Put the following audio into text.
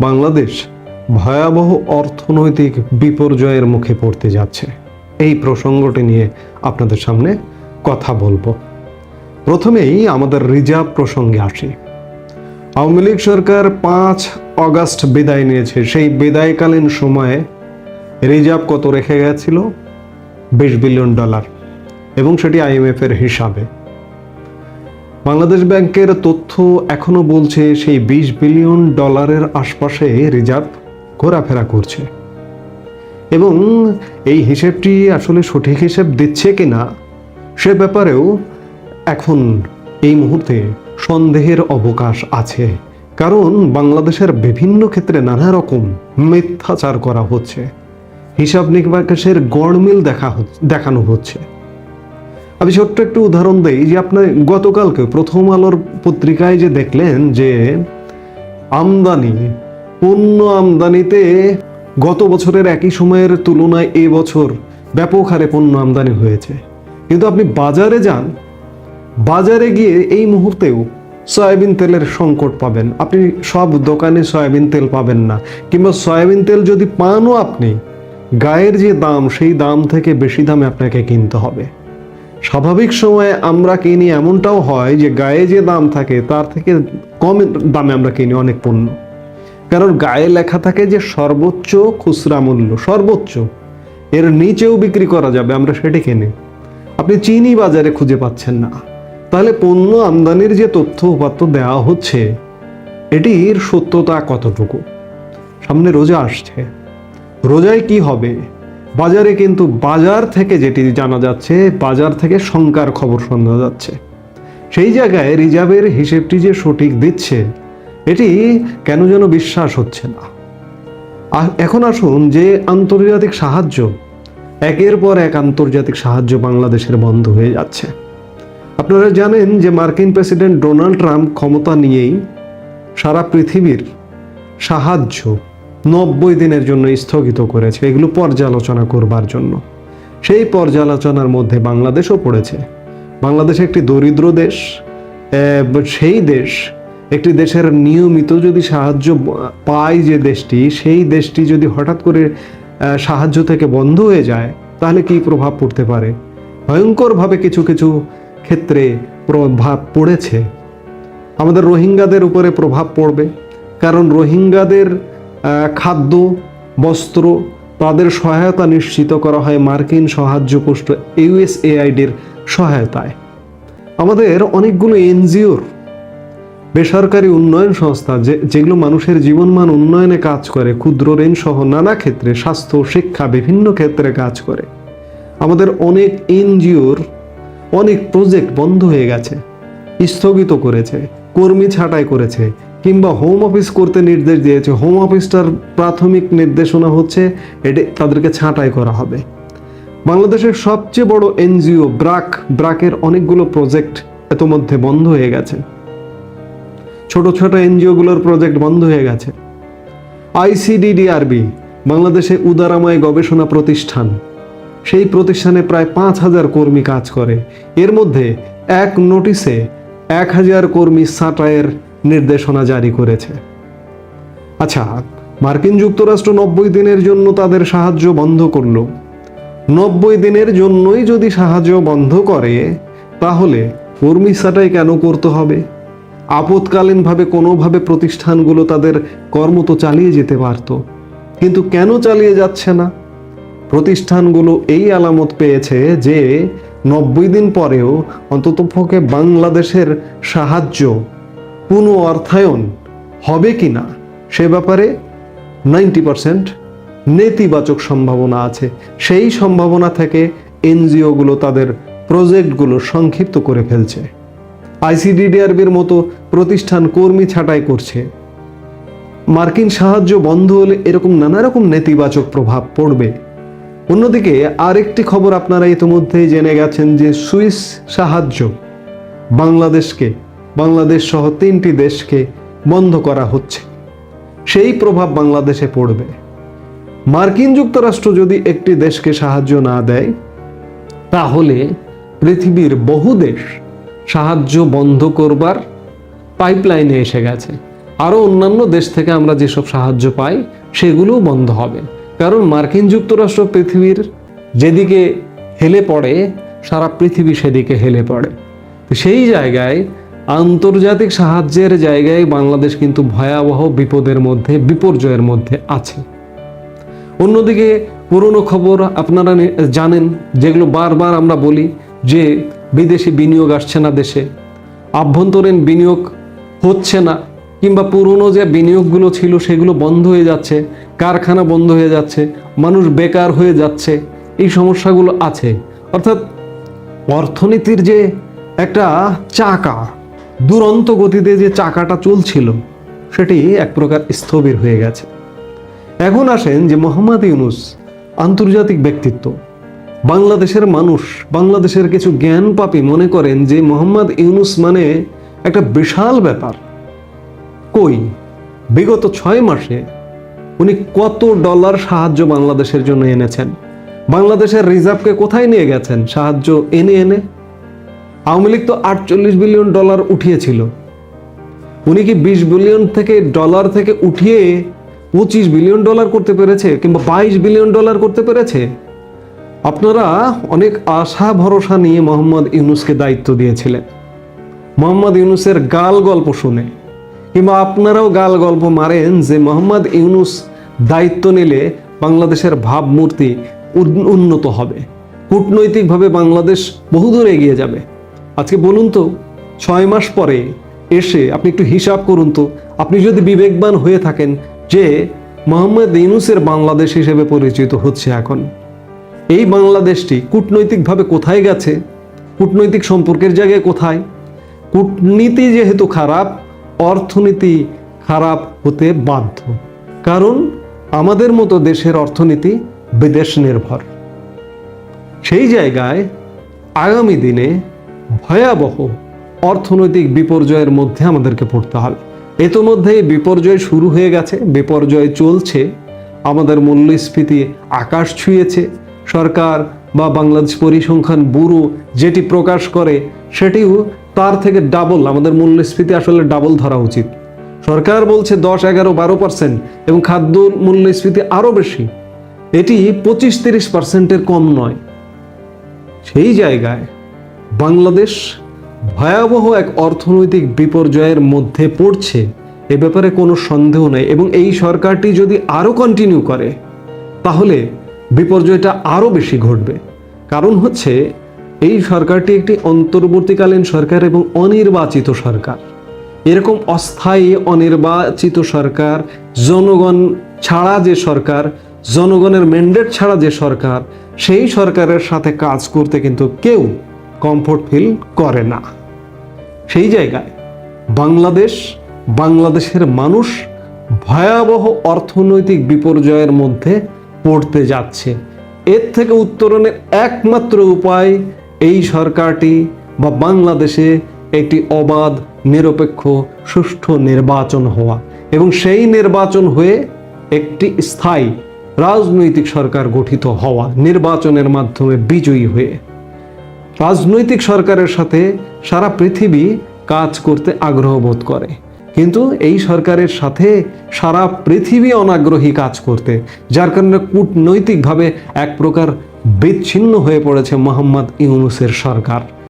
বাংলাদেশ ভয়াবহ অর্থনৈতিক বিপর্যয়ের মুখে পড়তে যাচ্ছে। এই প্রসঙ্গটি নিয়ে আপনাদের সামনে কথা বলব। প্রথমেই আমাদের রিজার্ভ প্রসঙ্গে আসি। আওয়ামী লীগ সরকার পাঁচ অগাস্ট বিদায় নিয়েছে। সেই বিদায়কালীন সময়ে রিজার্ভ কত রেখে গেছিল? বিশ বিলিয়ন ডলার। এবং সেটি আইএমএফ এর হিসাবে। বাংলাদেশ ব্যাংকের তথ্য এখনও বলছে সেই বিশ বিলিয়ন ডলারের আশপাশে রিজার্ভ ঘোরাফেরা করছে। এবং এই হিসেবটি আসলে সঠিক হিসেব দিচ্ছে কিনা সে ব্যাপারেও এখন এই মুহূর্তে সন্দেহের অবকাশ আছে। কারণ বাংলাদেশের বিভিন্ন ক্ষেত্রে নানা রকম মিথ্যাচার করা হচ্ছে। হিসাব নিকাশের গড়মিল দেখা দেখানো হচ্ছে। আমি ছোট্ট একটু উদাহরণ দেই, যে আপনার গতকালকে প্রথম আলোর পত্রিকায় যে দেখলেন যে আমদানি, পণ্য আমদানিতে গত বছরের একই সময়ের তুলনায় এ বছর ব্যাপক হারে পণ্য আমদানি হয়েছে। কিন্তু আপনি বাজারে যান, বাজারে গিয়ে এই মুহূর্তেও সয়াবিন তেলের সংকট পাবেন। আপনি সব দোকানে সয়াবিন তেল পাবেন না। কিংবা সয়াবিন তেল যদি পানও আপনি, গায়ের যে দাম, সেই দাম থেকে বেশি দামে আপনাকে কিনতে হবে। স্বাভাবিক সময়ে আমরা কিনি এমনটাও হয় যে গায়ে যে দাম থাকে, তার থেকে কম দামে আমরা কিনি অনেক পণ্য। কারণ গায়ে লেখা থাকে যে সর্বোচ্চ খুচরা মূল্য, সর্বোচ্চ। এর নিচেও বিক্রি করা যাবে, আমরা সেটি কিনি। আপনি চিনি বাজারে খুঁজে পাচ্ছেন না। তাহলে পণ্য আমদানির যে তথ্য উপাত্ত দেওয়া হচ্ছে, এটির সত্যতা কতটুকু? সামনে রোজা আসছে। রোজায় কি হবে? বাজারে কিন্তু বাজার থেকে যেটি জানা যাচ্ছে, বাজার থেকে শঙ্কার খবর শোনা যাচ্ছে। সেই জায়গায় রিজার্ভের হিসেবটি যে সঠিক দিচ্ছে, এটি কেন যেন বিশ্বাস হচ্ছে না। এখন আসুন যে আন্তর্জাতিক সাহায্য, একের পর এক আন্তর্জাতিক সাহায্য বাংলাদেশের বন্ধ হয়ে যাচ্ছে। আপনারা জানেন যে মার্কিন প্রেসিডেন্ট ডোনাল্ড ট্রাম্প ক্ষমতা নিয়েই সারা পৃথিবীর সাহায্য নব্বই দিনের জন্য স্থগিত করেছে এগুলো পর্যালোচনা করবার জন্য। সেই পর্যালোচনার মধ্যে বাংলাদেশও পড়েছে। বাংলাদেশ একটি দরিদ্র দেশ সেই দেশ, একটি দেশের নিয়মিত যদি সাহায্য পায় যে দেশটি, সেই দেশটি যদি হঠাৎ করে সাহায্য থেকে বন্ধ হয়ে যায়, তাহলে কি প্রভাব পড়তে পারে? ভয়ঙ্করভাবে কিছু কিছু ক্ষেত্রে প্রভাব পড়েছে। আমাদের রোহিঙ্গাদের উপরে প্রভাব পড়বে। কারণ রোহিঙ্গাদের খাদ্য, বস্ত্র, তাদের সহায়তা নিশ্চিত করা হয় মার্কিন সাহায্য পোস্ট ইউএসএআইডির সহায়তায়। আমাদের অনেকগুলো এনজিওর বেসরকারি উন্নয়ন সংস্থা যে, যেগুলো মানুষের জীবনমান উন্নয়নে কাজ করে, ক্ষুদ্র ঋণ সহ নানা ক্ষেত্রে স্বাস্থ্য, শিক্ষা বিভিন্ন ক্ষেত্রে কাজ করে। আমাদের অনেক এনজিওর অনেক প্রজেক্ট বন্ধ হয়ে গেছে, স্থগিত করেছে, কর্মী ছাঁটাই করেছে কিংবা হোম অফিস করতে নির্দেশ দিয়েছে। হোম অফিসটার প্রাথমিক নির্দেশনা হচ্ছে, এটি তাদেরকে ছাঁটাই করা হবে। বাংলাদেশের সবচেয়ে বড় এনজিও ব্রাক, ব্রাকের অনেকগুলো প্রজেক্ট ইতোমধ্যে বন্ধ হয়ে গেছে। ছোট ছোট এনজিওগুলোর প্রজেক্ট বন্ধ হয়ে গেছে। আইসিডিডিআরবি বাংলাদেশে উদারাময় গবেষণা প্রতিষ্ঠান। সেই প্রতিষ্ঠানে প্রায় পাঁচ হাজার কর্মী কাজ করে। এর মধ্যে এক নোটিশে এক হাজার কর্মী ছাঁটাইয়ের নির্দেশনা জারি করেছে। আচ্ছা মার্কিন যুক্তরাষ্ট্র নব্বই দিনের জন্য তাদের সাহায্য বন্ধ করল। নব্বই দিনের জন্যই যদি সাহায্য বন্ধ করে, তাহলে কর্মী ছাঁটাই কেন করতে হবে? আপৎকালীনভাবে কোনোভাবে প্রতিষ্ঠানগুলো তাদের কর্ম তো চালিয়ে যেতে পারতো। কিন্তু কেন চালিয়ে যাচ্ছে না? প্রতিষ্ঠানগুলো এই আলামত পেয়েছে যে, নব্বই দিন পরেও অন্ততপক্ষে বাংলাদেশের সাহায্য পুনঃ অর্থায়ন হবে কি না, সে ব্যাপারে নাইনটি পারসেন্ট নেতিবাচক সম্ভাবনা আছে। সেই সম্ভাবনা থেকে এনজিওগুলো তাদের প্রজেক্টগুলো সংক্ষিপ্ত করে ফেলছে। আইসিডিডিআরবির মতো প্রতিষ্ঠান কর্মী ছাঁটাই করছে। মার্কিন সাহায্য বন্ধ হলে এরকম নানা রকম নেতিবাচক প্রভাব পড়বে। অন্যদিকে আরেকটি খবর আপনারা ইতিমধ্যেই জেনে গেছেন যে সুইস সাহায্য বাংলাদেশকে বাংলাদেশ সহ তিনটি দেশকে বন্ধ করা হচ্ছে। সেই প্রভাব বাংলাদেশে পড়বে। মার্কিন যুক্তরাষ্ট্র যদি একটি দেশকে সাহায্য না দেয়, তাহলে পৃথিবীর বহু দেশ সাহায্য বন্ধ করবার পাইপলাইনে এসে গেছে। আরও অন্যান্য দেশ থেকে আমরা যেসব সাহায্য পাই, সেগুলোও বন্ধ হবে। কারণ মার্কিন যুক্তরাষ্ট্র পৃথিবীর যেদিকে হেলে পড়ে, সারা পৃথিবী সেদিকে হেলে পড়ে। সেই জায়গায় আন্তর্জাতিক সাহায্যের জায়গায় বাংলাদেশ কিন্তু ভয়াবহ বিপদের মধ্যে, বিপর্যয়ের মধ্যে আছে। অন্যদিকে পুরনো খবর আপনারা জানেন, যেগুলো বারবার আমরা বলি যে বিদেশি বিনিয়োগ আসছে না দেশে, আভ্যন্তরীণ বিনিয়োগ হচ্ছে না, কিংবা পুরনো যে বিনিয়োগগুলো ছিল সেগুলো বন্ধ হয়ে যাচ্ছে, কারখানা বন্ধ হয়ে যাচ্ছে, মানুষ বেকার হয়ে যাচ্ছে, এই সমস্যাগুলো আছে। অর্থাৎ অর্থনীতির যে একটা চাকা দুরন্ত গতিতে যে চাকাটা চলছিল, সেটি এক প্রকার স্থবির হয়ে গেছে। এখন আসেন যে মোহাম্মদ ইউনুস আন্তর্জাতিক ব্যক্তিত্ব। বাংলাদেশের মানুষ, বাংলাদেশের কিছু জ্ঞান পাপী মনে করেন যে মোহাম্মদ ইউনুস মানে একটা বিশাল ব্যাপার। কই? বিগত ছয় মাসে উনি কত ডলার সাহায্য বাংলাদেশের জন্য এনেছেন? বাংলাদেশের রিজার্ভকে কোথায় নিয়ে গেছেন? সাহায্য এনে এনে? আওয়ামী লীগ তো আটচল্লিশ বিলিয়ন ডলার উঠিয়েছিল। উনি কি বিশ বিলিয়ন থেকে ডলার থেকে উঠিয়ে পঁচিশ বিলিয়ন ডলার করতে পেরেছে কিংবা বাইশ বিলিয়ন ডলার করতে পেরেছে? আপনারা অনেক আশা, ভরসা নিয়ে মোহাম্মদ ইউনুসকে দায়িত্ব দিয়েছিলেন। মোহাম্মদ ইউনুসের গাল গল্প শুনে, কিংবা আপনারাও গাল গল্প মারেন যে মোহাম্মদ ইউনুস দায়িত্ব নিলে বাংলাদেশের ভাবমূর্তি উন্নত হবে। কূটনৈতিকভাবে বাংলাদেশ বহুদূর এগিয়ে যাবে। আজকে বলুন তো, ছয় মাস পরে এসে আপনি একটু হিসাব করুন তো, আপনি যদি বিবেকবান হয়ে থাকেন যে মোহাম্মদ ইউনুসের বাংলাদেশ হিসেবে পরিচিত হচ্ছে এখন, এই বাংলাদেশটি কূটনৈতিকভাবে কোথায় গেছে, কূটনৈতিক সম্পর্কের জায়গায় কোথায়, কূটনীতি যেহেতু খারাপ, অর্থনীতি খারাপ হতে বাধ্য, কারণ আমাদের মতো দেশের অর্থনীতি বিদেশ নির্ভর। সেই জায়গায় আগামী দিনে ভয়াবহ অর্থনৈতিক বিপর্যয়ের মধ্যে আমাদেরকে পড়তে হবে। ইতোমধ্যে বিপর্যয় শুরু হয়ে গেছে, বিপর্যয় চলছে, আমাদের মূল্যস্ফীতি আকাশ ছুঁয়েছে, সরকার বা বাংলাদেশ পরিসংখ্যান ব্যুরো যেটি প্রকাশ করে, সেটিও তার থেকে ডাবল আমাদের মূল্যস্ফীতি আসলে ডাবল ধরা উচিত। সরকার বলছে দশ, এগারো, বারো পার্সেন্ট এবং খাদ্য মূল্যস্ফীতি আরও বেশি। এটি পঁচিশ, তিরিশ পার্সেন্টের কম নয়। সেই জায়গায় বাংলাদেশ ভয়াবহ এক অর্থনৈতিক বিপর্যয়ের মধ্যে পড়ছে। এ ব্যাপারে কোনো সন্দেহ নেই এবং এই সরকারটি যদি আরও কন্টিনিউ করে, তাহলে বিপর্যয়টা আরও বেশি ঘটবে। কারণ হচ্ছে, এই সরকারটি একটি অন্তর্বর্তীকালীন সরকার এবং অনির্বাচিত সরকার। এরকম অস্থায়ী, অনির্বাচিত সরকার, জনগণ ছাড়া যে সরকার, জনগণের ম্যান্ডেট ছাড়া যে সরকার, সেই সরকারের সাথে কাজ করতে কিন্তু কেউ কমফোর্ট ফিল করে না। সেই জায়গায় বাংলাদেশ, বাংলাদেশের মানুষ ভয়াবহ অর্থনৈতিক বিপর্যয়ের মধ্যে পড়তে যাচ্ছে। এর থেকে উত্তরণের একমাত্র উপায় এই সরকারটি বা বাংলাদেশে একটি অবাধ, নিরপেক্ষ, সুষ্ঠু নির্বাচন হওয়া এবং সেই নির্বাচন হয়ে একটি স্থায়ী রাজনৈতিক সরকার গঠিত হওয়া, নির্বাচনের মাধ্যমে বিজয়ী হয়ে রাজনৈতিক সরকারের সাথে সারা পৃথিবী কাজ করতে আগ্রহ বোধ করে। কিন্তু এই সরকারের সাথে সারা পৃথিবী অনাগ্রহী কাজ করতে, যার কারণে কূটনৈতিকভাবে এক প্রকার বিচ্ছিন্ন হয়ে পড়েছে মোহাম্মদ ইউনুসের সরকার।